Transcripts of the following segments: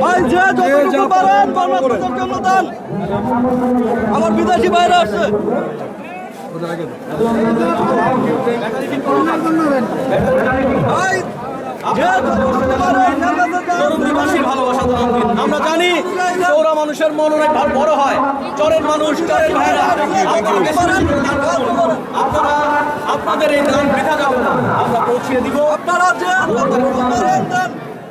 ভাই যে যতটুকু পারেন বাংলাদেশের জন্য দেন আমার বিদেশি বাইরে আসছে। ভাই। আমরা জানি চৌরা মানুষের মন অনেক বড় হয়। চরের মানুষ চরের ভাইরা। আপনারা আপনাদের এই দান বৃথা যাবে না। আমরা পৌঁছিয়ে দিব। আপনারা যে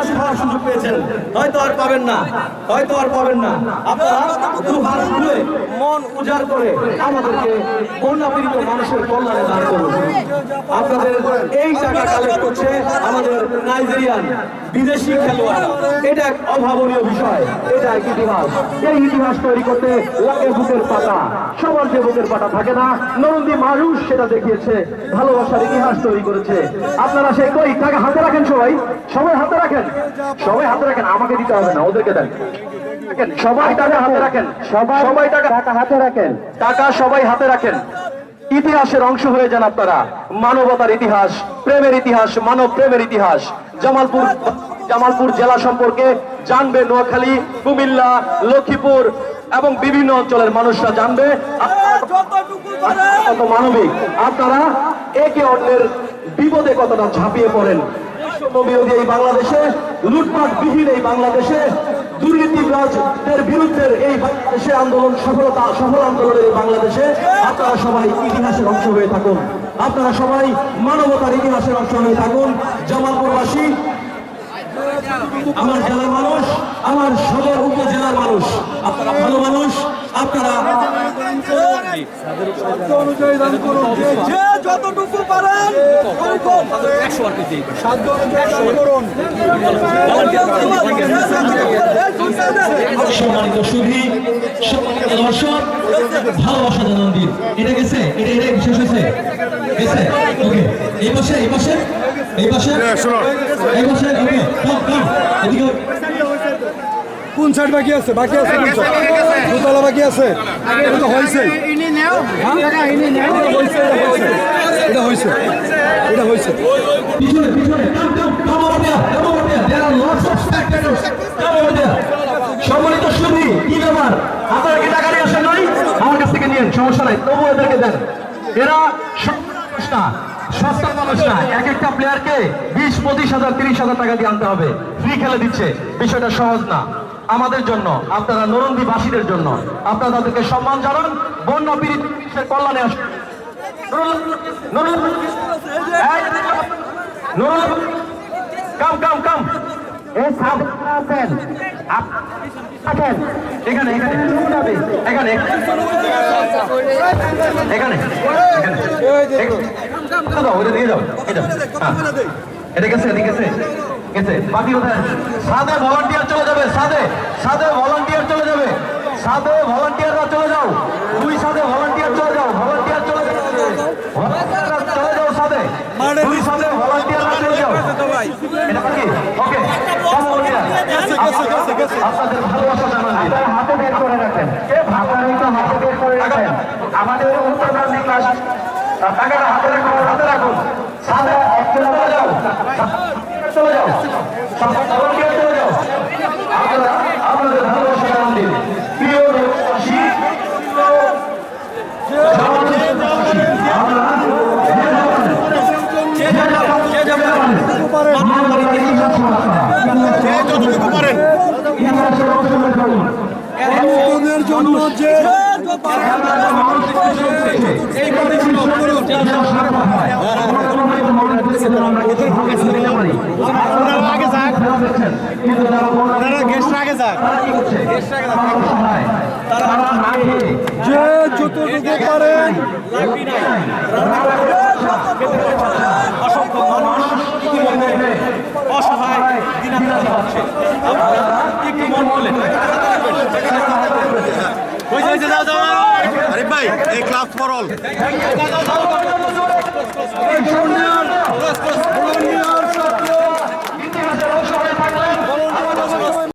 ইতিহাস হওয়ার সুযোগ পেয়েছেন। হয়তো আর পাবেন না। হয়তো আর পাবেন না। আপনারা দুহাত মন উজাড় করে আমাদেরকে বন্যাপীড়িত মানুষের কল্যাণে দান করুন। আপনাদের এই টাকা কালেক্ট করছে আমাদের নাইজেরিয়ান বিদেশি খেলোয়াড়। এটা এক অভাবনীয় বিষয়। এটা এক ইতিহাস। এই ইতিহাস তৈরি করতে লাগে বুকের পাতা। সবার যে বুকের পাতা থাকে না, নরন্দি মানুষ সেটা দেখিয়েছে, ভালোবাসার ইতিহাস তৈরি করেছে। আপনারা সেই কই? টাকা হাতে রাখেন সবাই? সবাই হাতে রাখেন? সবাই হাতে রাখেন আমাকে দিতে হবে না ওদেরকে দেন। সবাই টাকা হাতে রাখেন সবাই সবাই টাকা টাকা হাতে রাখেন। টাকা সবাই হাতে রাখেন। ইতিহাসের অংশ হয়ে যান আপনারা। মানবতার ইতিহাস প্রেমের ইতিহাস মানব প্রেমের ইতিহাস। জামালপুর জামালপুর জেলা সম্পর্কে জানবে নোয়াখালী কুমিল্লা লক্ষ্মীপুর এবং বিভিন্ন অঞ্চলের মানুষরা জানবে। মানবিক? আপনারা একে অন্যের বিপদে কতটা ঝাঁপিয়ে পড়েন? এই বাংলাদেশে এই বাংলাদেশে, দুর্নীতিবাজদের বিরুদ্ধে এই বাংলাদেশে আন্দোলন, সফলতা, সফল আন্দোলনের এই বাংলাদেশে আপনারা সবাই ইতিহাসের অংশ হয়ে থাকুন। আপনারা সবাই মানবতার ইতিহাসের অংশ হয়ে থাকুন। জামালপুরবাসী, আমার জেলার মানুষ, আমার সদর উপজেলার মানুষ, আপনারা ভালো মানুষ, আপনারা অনুযায়ী দান করুন যতটুকু একশো আর কেজি। সম্মানিত সুধী সম্মানিত দর্শক ভালোবাসা জানান দিন। এটা গেছে এটা এটা শেষ হয়েছে। গেছে? ওকে এই পাশে এই পাশে এই পাশে এই পাশে ওকে কাম কাম এদিকে কোন সাইড বাকি আছে? বাকি আছে কোন? দোতলা বাকি আছে? এটা তো হয়েছে। হ্যাঁ? এটা হয়েছে। হয়েছে পিছনে পিছনে কাম কাম কাম কাম দেয়ার কাম সম্মানিত কি ব্যাপার আপনারা কি টাকা নিয়ে আসেন নাই আমার কাছ থেকে নিন সমস্যা নাই তবু এদেরকে দেন এরা সস্তা মানুষ না এক একটা প্লেয়ারকে বিশ পঁচিশ হাজার তিরিশ হাজার টাকা দিয়ে আনতে হবে ফ্রি খেলে দিচ্ছে বিষয়টা সহজ না আমাদের জন্য আপনারা নরন্দিবাসীদের জন্য আপনারা তাদেরকে সম্মান জানান বন্যা পীড়িত কল্যাণে আসুন নুরুল নুরুল কাম কাম কাম এই আছেন আছেন এখানে এখানে এখানে এখানে ভলান্টিয়ার চলে যাবে সাদে সাদে ভলান্টিয়ার চলে যাবে সাদে ভলান্টিয়াররা চলে যাও দুই সাদে ভলান্টিয়ার চলে যাও ভলান্টিয়ার চলে যাও ভলান্টিয়াররা চলে যাও সাদে দুই সাদে ভলান্টিয়াররা চলে যাও এটা বাকি ওকে সব volunteer। আপনাদের ভালোবাসা জানান। হাতে বের করে রাখেন। আপনারা একটু হাতে বের করে রাখেন। আমাদের টাকাটা হাতে হাতে যে যতটুকু পারেন অসংখ্য মানুষ ইতিমধ্যে অসহায় দিনান্তার হচ্ছে। আমরা একটু মন বলে। আরে ভাই এই ক্লাস ফর অল ছাত্র